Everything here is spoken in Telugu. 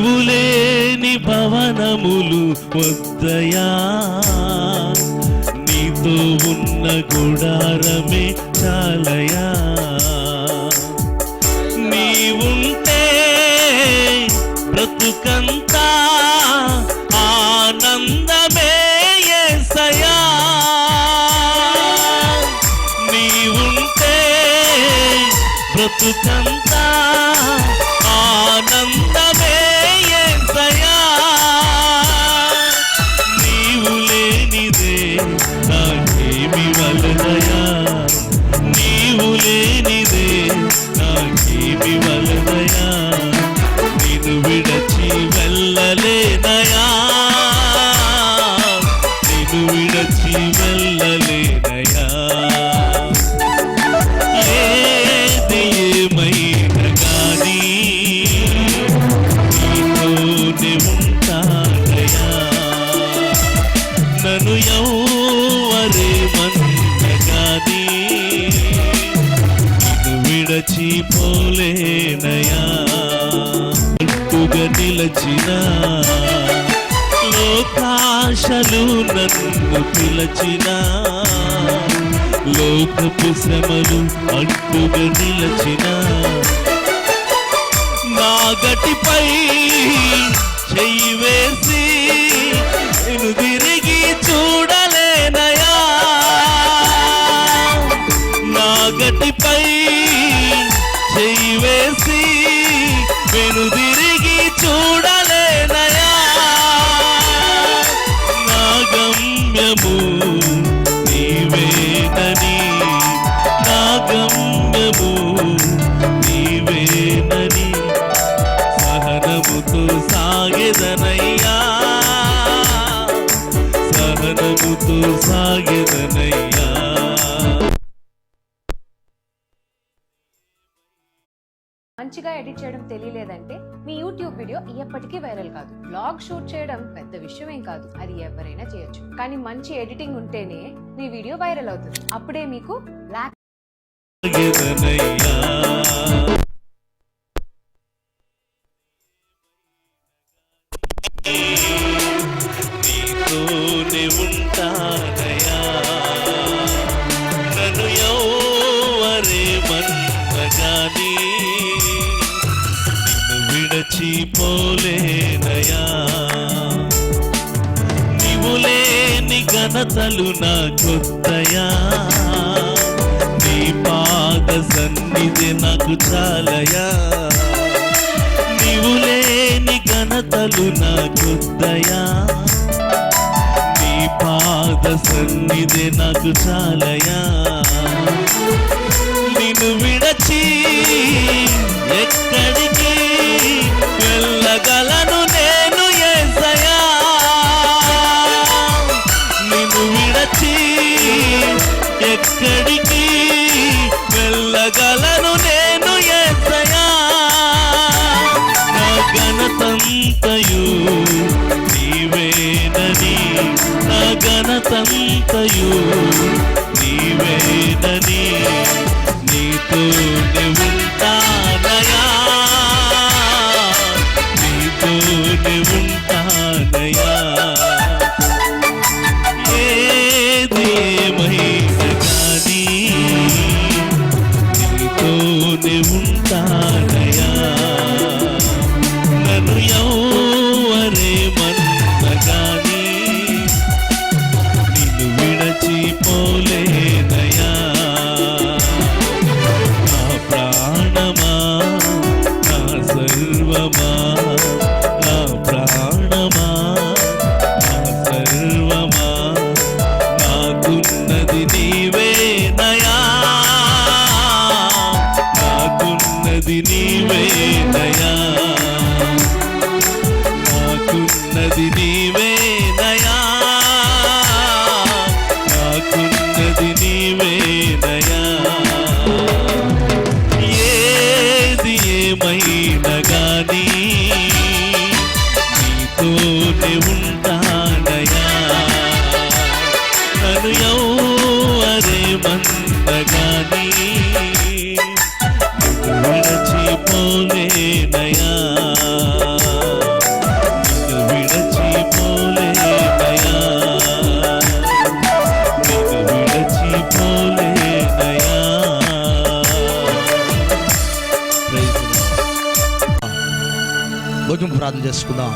నీవు లేని భవనములు వద్దయా? నీతో ఉన్న గుడారమే చాలయా? నీవుంటే బ్రతుకంతా ఆనందమే సయా నీవుంటే బ్రతుకంతా విడచిపోలేనయా అట్టుగా నిలచిన? లోకాశలు నన్ను పిలచిన? లోకపు శ్రమలు అంటుగా నిలచిన? నా గటిపై చెయ్యి వేసి నేను నా చెయ్యి వేసి నేను తిరిగి చూడలేనయా నా గమ్యము మంచిగా ఎడిట్ చేయడం తెలియలేదంటే మీ యూట్యూబ్ వీడియో ఎప్పటికీ వైరల్ కాదు. బ్లాగ్ షూట్ చేయడం పెద్ద విషయం ఏం కాదు. అది ఎవరైనా చేయొచ్చు. కానీ మంచి ఎడిటింగ్ ఉంటేనే మీ వీడియో వైరల్ అవుతుంది. అప్పుడే మీకు బ్లాక్ ఘనతలు నా కొత్తయా? నీ పాద సన్నిధి నాకు చాలయా? నీవు లేని ఘనతలు నా కొత్తయా? నీ పాద సన్నిధి నాకు చాలయా? ఘనతంతయు నీవేనని నా ఘనతంతయు. నీవేనని నీతోనే ఉంటానయా దయా నాకున్నది పోలేనయా నిన్ను విడచి పోలేనయా నిన్ను విడచి పోలేనయా కొంచెం ప్రార్థన చేసుకుందాం.